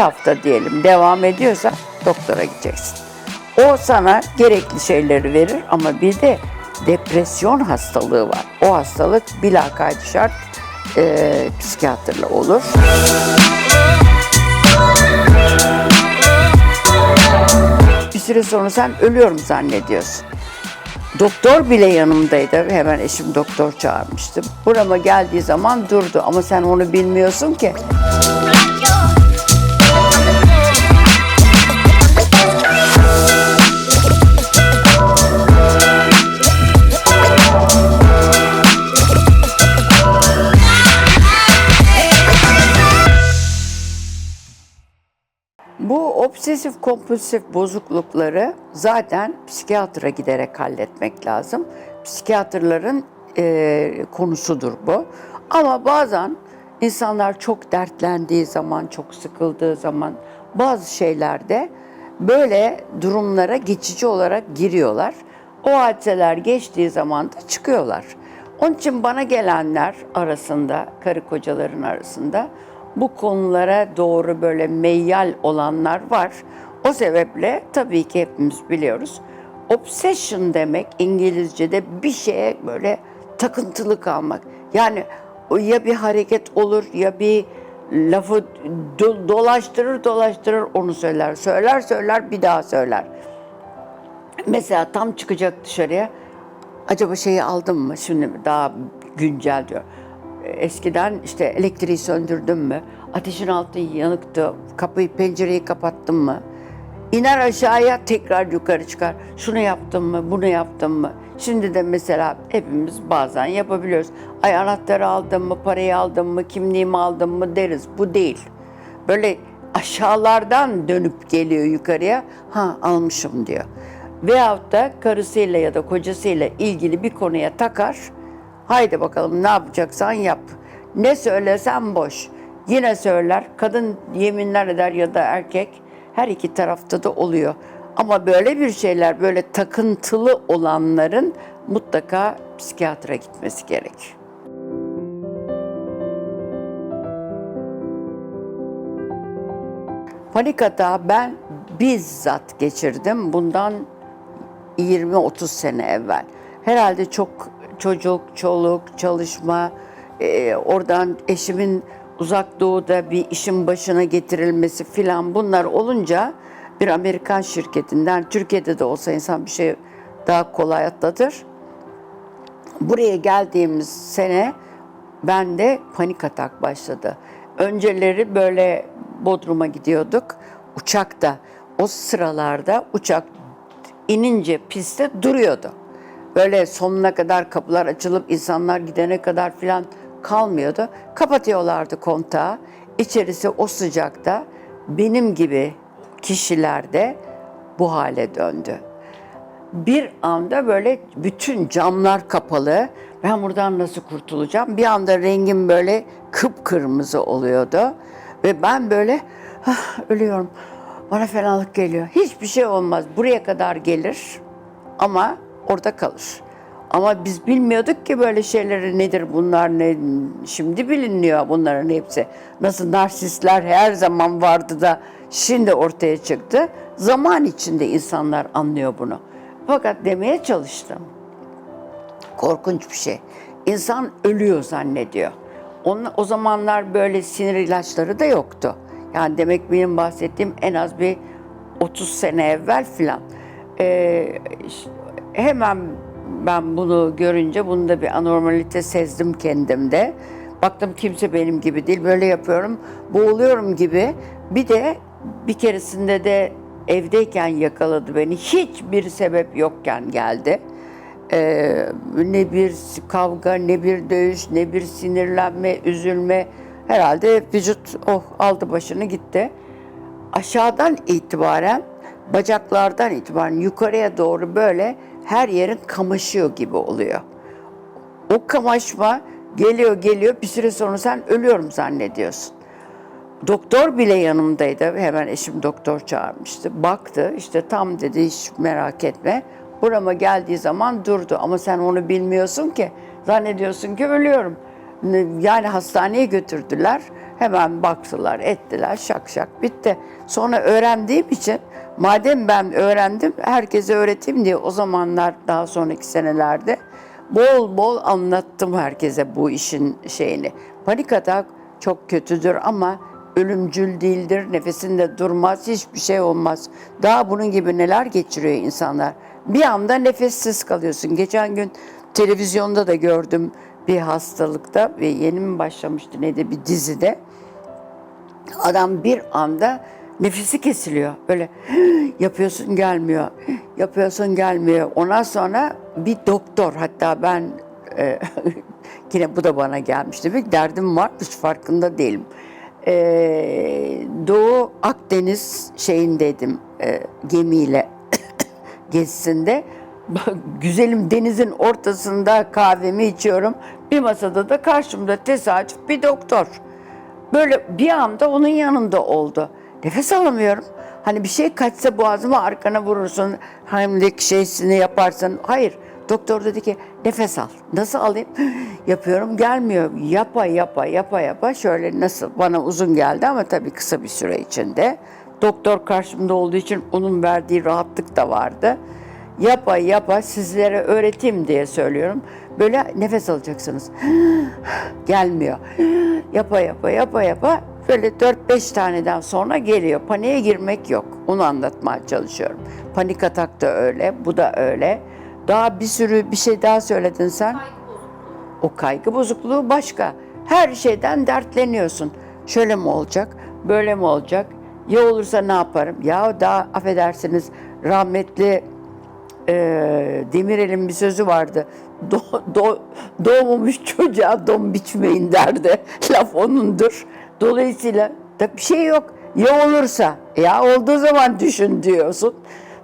hafta diyelim devam ediyorsa doktora gideceksin. O sana gerekli şeyleri verir ama bir de depresyon hastalığı var. O hastalık bilakaydı şart e, psikiyatrla olur. Bir süre sonra sen ölüyorum zannediyorsun. Doktor bile yanımdaydı. Hemen eşim doktor çağırmıştı. Burama geldiği zaman durdu ama sen onu bilmiyorsun ki. Obsesif kompulsif bozuklukları zaten psikiyatra giderek halletmek lazım. Psikiyatrların eee, konusudur bu. Ama bazen insanlar çok dertlendiği zaman, çok sıkıldığı zaman bazı şeylerde böyle durumlara geçici olarak giriyorlar. O hadiseler geçtiği zaman da çıkıyorlar. Onun için bana gelenler arasında, karı kocaların arasında bu konulara doğru böyle meyyal olanlar var. O sebeple tabii ki hepimiz biliyoruz. Obsession demek İngilizce'de bir şeye böyle takıntılı kalmak. Yani ya bir hareket olur ya bir lafı do- dolaştırır dolaştırır onu söyler. Söyler söyler bir daha söyler. Mesela tam çıkacak dışarıya. Acaba şeyi aldım mı? Şimdi daha güncel diyor. Eskiden işte elektriği söndürdüm mü? Ateşin altı yanıktı. Kapıyı pencereyi kapattım mı? İner aşağıya tekrar yukarı çıkar. Şunu yaptım mı? Bunu yaptım mı? Şimdi de mesela hepimiz bazen yapabiliyoruz. Ay anahtarı aldım mı? Parayı aldım mı? Kimliğimi aldım mı? deriz. Bu değil. Böyle aşağılardan dönüp geliyor yukarıya. Ha almışım diyor. Veyahut da karısıyla ya da kocasıyla ilgili bir konuya takar. Haydi bakalım ne yapacaksan yap. Ne söylesen boş. Yine söyler. Kadın yeminler eder ya da erkek. Her iki tarafta da oluyor. Ama böyle bir şeyler, böyle takıntılı olanların mutlaka psikiyatra gitmesi gerek. Panik atağı ben bizzat geçirdim. Bundan 20-30 sene evvel. Herhalde çok çocuk, çoluk, çalışma, e, oradan eşimin uzak doğuda bir işin başına getirilmesi filan bunlar olunca bir Amerikan şirketinden, Türkiye'de de olsa insan bir şey daha kolay atlatır. Buraya geldiğimiz sene bende panik atak başladı. Önceleri böyle Bodrum'a gidiyorduk. Uçakta o sıralarda uçak inince pistte duruyordu. Böyle sonuna kadar kapılar açılıp insanlar gidene kadar filan kalmıyordu. Kapatıyorlardı kontağı. İçerisi o sıcakta benim gibi kişilerde bu hale döndü bir anda böyle bütün camlar kapalı. Ben buradan nasıl kurtulacağım? Bir anda rengim böyle kıpkırmızı oluyordu. Ve ben böyle "Ah, ölüyorum. Bana fenalık geliyor. Hiçbir şey olmaz. Buraya kadar gelir ama orada kalır. Ama biz bilmiyorduk ki böyle şeyleri nedir bunlar ne şimdi biliniyor bunların hepsi. Nasıl narsistler her zaman vardı da şimdi ortaya çıktı. Zaman içinde insanlar anlıyor bunu. Fakat demeye çalıştım. Korkunç bir şey. İnsan ölüyor zannediyor. Onun, o zamanlar böyle sinir ilaçları da yoktu. Yani demek benim bahsettiğim en az bir 30 sene evvel filan. Ee, ş- hemen ben bunu görünce bunda bir anormalite sezdim kendimde. Baktım kimse benim gibi değil. Böyle yapıyorum, boğuluyorum gibi. Bir de bir keresinde de evdeyken yakaladı beni. Hiçbir sebep yokken geldi. Ee, ne bir kavga, ne bir dövüş, ne bir sinirlenme, üzülme. Herhalde vücut oh aldı başını gitti. Aşağıdan itibaren, bacaklardan itibaren yukarıya doğru böyle her yerin kamaşıyor gibi oluyor. O kamaşma geliyor geliyor bir süre sonra sen ölüyorum zannediyorsun. Doktor bile yanımdaydı. Hemen eşim doktor çağırmıştı. Baktı işte tam dedi hiç merak etme. Burama geldiği zaman durdu ama sen onu bilmiyorsun ki. Zannediyorsun ki ölüyorum. Yani hastaneye götürdüler. Hemen baktılar, ettiler, şak şak bitti. Sonra öğrendiğim için madem ben öğrendim herkese öğreteyim diye o zamanlar daha sonraki senelerde bol bol anlattım herkese bu işin şeyini. Panik atak çok kötüdür ama ölümcül değildir. Nefesinde durmaz, hiçbir şey olmaz. Daha bunun gibi neler geçiriyor insanlar. Bir anda nefessiz kalıyorsun. Geçen gün televizyonda da gördüm bir hastalıkta ve yeni mi başlamıştı neydi bir dizide. Adam bir anda nefesi kesiliyor. Böyle yapıyorsun gelmiyor, yapıyorsun gelmiyor. Ondan sonra bir doktor hatta ben e, yine bu da bana gelmişti. Bir derdim varmış farkında değilim. E, Doğu Akdeniz şeyindeydim e, gemiyle gezisinde. Güzelim denizin ortasında kahvemi içiyorum. Bir masada da karşımda tesadüf bir doktor. Böyle bir anda onun yanında oldu. Nefes alamıyorum. Hani bir şey kaçsa boğazıma arkana vurursun. Heimlich şeysini yaparsın. Hayır. Doktor dedi ki nefes al. Nasıl alayım? Yapıyorum gelmiyor. Yapa yapa yapa yapa şöyle nasıl bana uzun geldi ama tabii kısa bir süre içinde. Doktor karşımda olduğu için onun verdiği rahatlık da vardı. Yapa yapa sizlere öğreteyim diye söylüyorum. Böyle nefes alacaksınız. Gelmiyor. Yapa yapa yapa yapa böyle 4-5 taneden sonra geliyor. Paniğe girmek yok. Onu anlatmaya çalışıyorum. Panik atak da öyle, bu da öyle. Daha bir sürü bir şey daha söyledin sen. O kaygı bozukluğu başka. Her şeyden dertleniyorsun. Şöyle mi olacak, böyle mi olacak? Ya olursa ne yaparım? Ya daha affedersiniz rahmetli e, Demirel'in bir sözü vardı. Do, do, doğmamış çocuğa don biçmeyin derdi. Laf onundur. Dolayısıyla da bir şey yok. Ya olursa, ya olduğu zaman düşün diyorsun.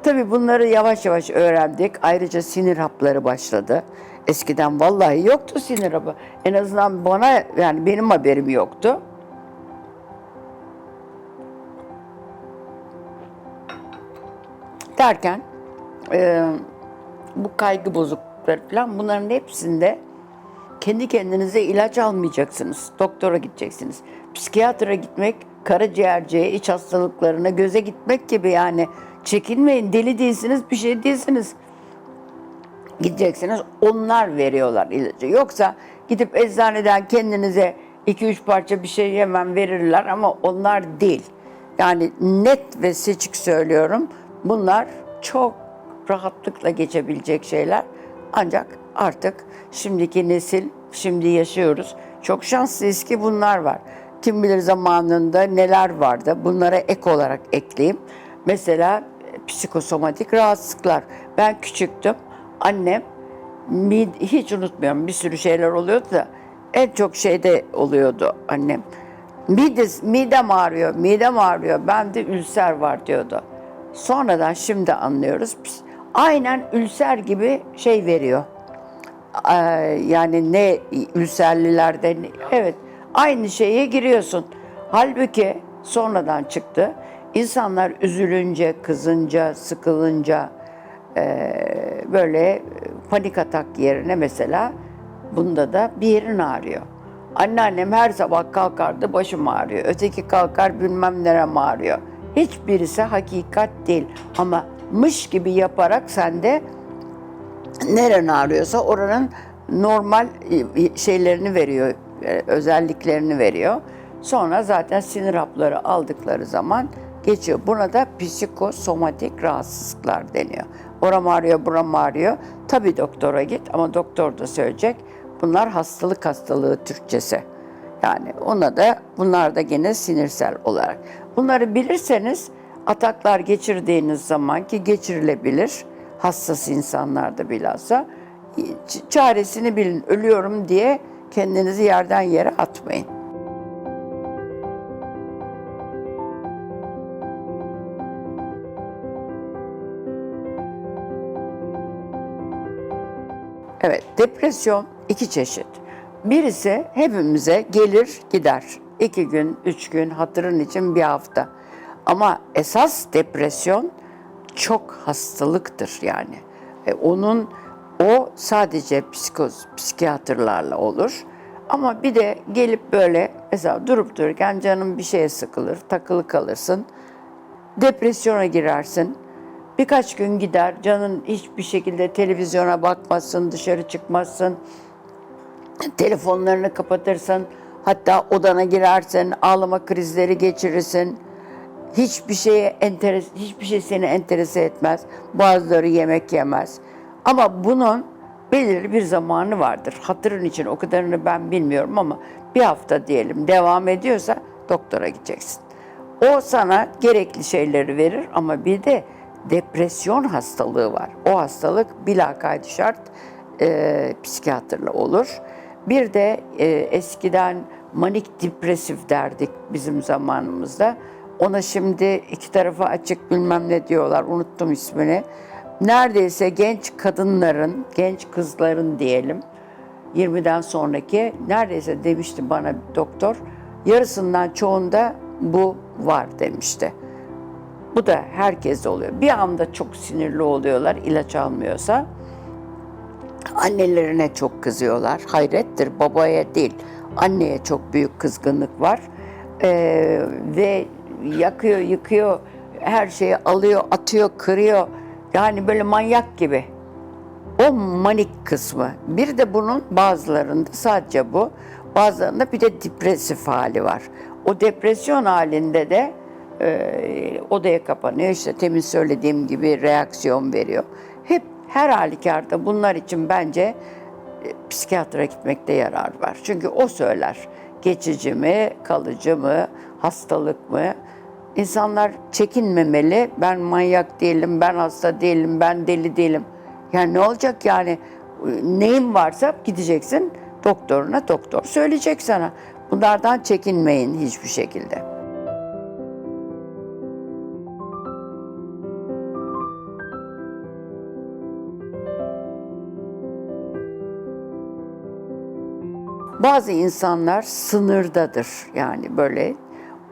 Tabii bunları yavaş yavaş öğrendik. Ayrıca sinir hapları başladı. Eskiden vallahi yoktu sinir hapı. En azından bana yani benim haberim yoktu. Derken e, bu kaygı bozuklukları falan bunların hepsinde kendi kendinize ilaç almayacaksınız. Doktora gideceksiniz. Psikiyatra gitmek, karaciğerciye, iç hastalıklarına, göze gitmek gibi yani. Çekinmeyin, deli değilsiniz, bir şey değilsiniz. Gideceksiniz, onlar veriyorlar ilacı. Yoksa gidip eczaneden kendinize iki üç parça bir şey hemen verirler ama onlar değil. Yani net ve seçik söylüyorum. Bunlar çok rahatlıkla geçebilecek şeyler. Ancak artık şimdiki nesil, şimdi yaşıyoruz. Çok şanslıyız ki bunlar var. Kim bilir zamanında neler vardı. Bunlara ek olarak ekleyeyim. Mesela e, psikosomatik rahatsızlıklar. Ben küçüktüm. Annem hiç unutmuyorum bir sürü şeyler oluyordu da en çok şeyde oluyordu annem. Mides, midem ağrıyor, midem ağrıyor. Bende ülser var diyordu. Sonradan şimdi anlıyoruz. Aynen ülser gibi şey veriyor. Ee, yani ne ülserlilerde ne- evet aynı şeye giriyorsun. Halbuki sonradan çıktı. İnsanlar üzülünce, kızınca, sıkılınca eee, böyle panik atak yerine mesela bunda da bir yerin ağrıyor. Anneannem her sabah kalkardı başım ağrıyor. Öteki kalkar bilmem nerem ağrıyor. Hiçbirisi hakikat değil. Ama mış gibi yaparak sende neren ağrıyorsa oranın normal e, şeylerini veriyor, e, özelliklerini veriyor. Sonra zaten sinir hapları aldıkları zaman geçiyor. Buna da psikosomatik rahatsızlıklar deniyor. Oram ağrıyor, buram ağrıyor. Tabii doktora git ama doktor da söyleyecek. Bunlar hastalık hastalığı Türkçesi. Yani ona da bunlar da gene sinirsel olarak. Bunları bilirseniz ataklar geçirdiğiniz zaman ki geçirilebilir hassas insanlarda bilhassa çaresini bilin. Ölüyorum diye kendinizi yerden yere atmayın. Evet, depresyon iki çeşit. Birisi hepimize gelir gider. İki gün, üç gün, hatırın için bir hafta. Ama esas depresyon çok hastalıktır yani. E, onun o sadece psikoz, psikiyatrlarla olur. Ama bir de gelip böyle mesela durup dururken canın bir şeye sıkılır, takılı kalırsın. Depresyona girersin. Birkaç gün gider, canın hiçbir şekilde televizyona bakmazsın, dışarı çıkmazsın. Telefonlarını kapatırsın. Hatta odana girersin, ağlama krizleri geçirirsin. Hiçbir şeye enteres, hiçbir şey seni enterese etmez. Bazıları yemek yemez. Ama bunun belirli bir zamanı vardır. Hatırın için o kadarını ben bilmiyorum ama bir hafta diyelim devam ediyorsa doktora gideceksin. O sana gerekli şeyleri verir ama bir de depresyon hastalığı var. O hastalık bilakaydı şart e, psikiyatrla olur. Bir de e, eskiden manik depresif derdik bizim zamanımızda. Ona şimdi iki tarafı açık bilmem ne diyorlar unuttum ismini. Neredeyse genç kadınların, genç kızların diyelim 20'den sonraki neredeyse demişti bana doktor yarısından çoğunda bu var demişti. Bu da herkes oluyor. Bir anda çok sinirli oluyorlar ilaç almıyorsa. Annelerine çok kızıyorlar. Hayrettir babaya değil. Anneye çok büyük kızgınlık var. Ee, ve yakıyor, yıkıyor, her şeyi alıyor, atıyor, kırıyor. Yani böyle manyak gibi. O manik kısmı. Bir de bunun bazılarında sadece bu. Bazılarında bir de depresif hali var. O depresyon halinde de e, odaya kapanıyor. İşte temin söylediğim gibi reaksiyon veriyor. Hep her halükarda bunlar için bence e, psikiyatra gitmekte yarar var. Çünkü o söyler. Geçici mi, kalıcı mı, hastalık mı? İnsanlar çekinmemeli. Ben manyak değilim, ben hasta değilim, ben deli değilim. Yani ne olacak yani? Neyin varsa gideceksin doktoruna, doktor söyleyecek sana. Bunlardan çekinmeyin hiçbir şekilde. Bazı insanlar sınırdadır. Yani böyle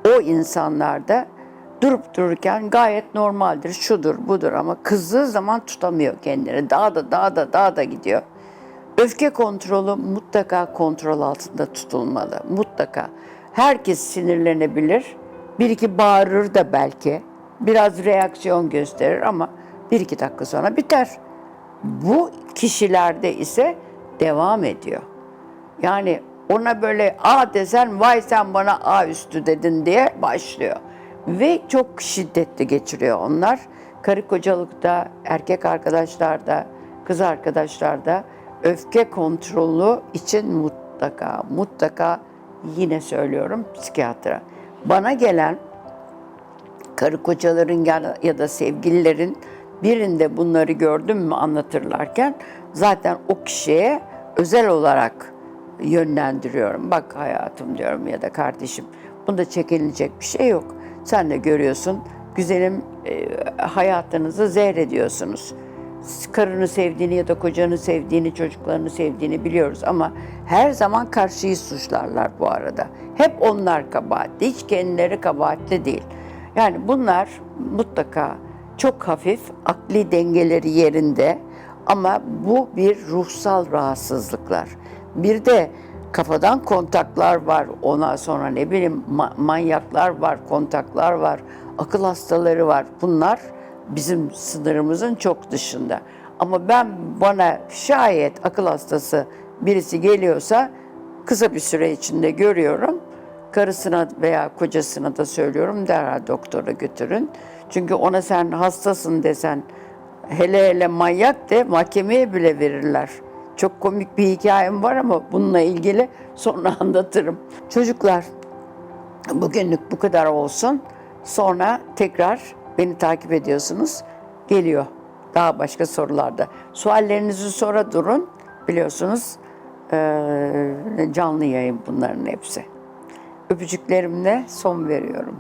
o insanlarda durup dururken gayet normaldir, şudur, budur ama kızdığı zaman tutamıyor kendini. Daha da daha da daha da gidiyor. Öfke kontrolü mutlaka kontrol altında tutulmalı. Mutlaka. Herkes sinirlenebilir. Bir iki bağırır da belki. Biraz reaksiyon gösterir ama bir iki dakika sonra biter. Bu kişilerde ise devam ediyor. Yani ona böyle A desen vay sen bana A üstü dedin diye başlıyor. Ve çok şiddetli geçiriyor onlar. Karı kocalıkta, erkek arkadaşlarda, kız arkadaşlarda öfke kontrolü için mutlaka, mutlaka yine söylüyorum psikiyatra. Bana gelen karı kocaların ya- da sevgililerin birinde bunları gördüm mü anlatırlarken zaten o kişiye özel olarak yönlendiriyorum. Bak hayatım diyorum ya da kardeşim bunda çekinilecek bir şey yok. Sen de görüyorsun güzelim e, hayatınızı zehrediyorsunuz. Karını sevdiğini ya da kocanı sevdiğini, çocuklarını sevdiğini biliyoruz ama her zaman karşıyı suçlarlar bu arada. Hep onlar kabahatli, hiç kendileri kabahatli değil. Yani bunlar mutlaka çok hafif, akli dengeleri yerinde ama bu bir ruhsal rahatsızlıklar. Bir de kafadan kontaklar var. Ondan sonra ne bileyim ma- manyaklar var, kontaklar var, akıl hastaları var. Bunlar bizim sınırımızın çok dışında. Ama ben bana şayet akıl hastası birisi geliyorsa kısa bir süre içinde görüyorum. Karısına veya kocasına da söylüyorum derhal doktora götürün. Çünkü ona sen hastasın desen hele hele manyak de mahkemeye bile verirler. Çok komik bir hikayem var ama bununla ilgili sonra anlatırım. Çocuklar bugünlük bu kadar olsun. Sonra tekrar beni takip ediyorsunuz. Geliyor daha başka sorularda. Suallerinizi sonra durun. Biliyorsunuz canlı yayın bunların hepsi. Öpücüklerimle son veriyorum.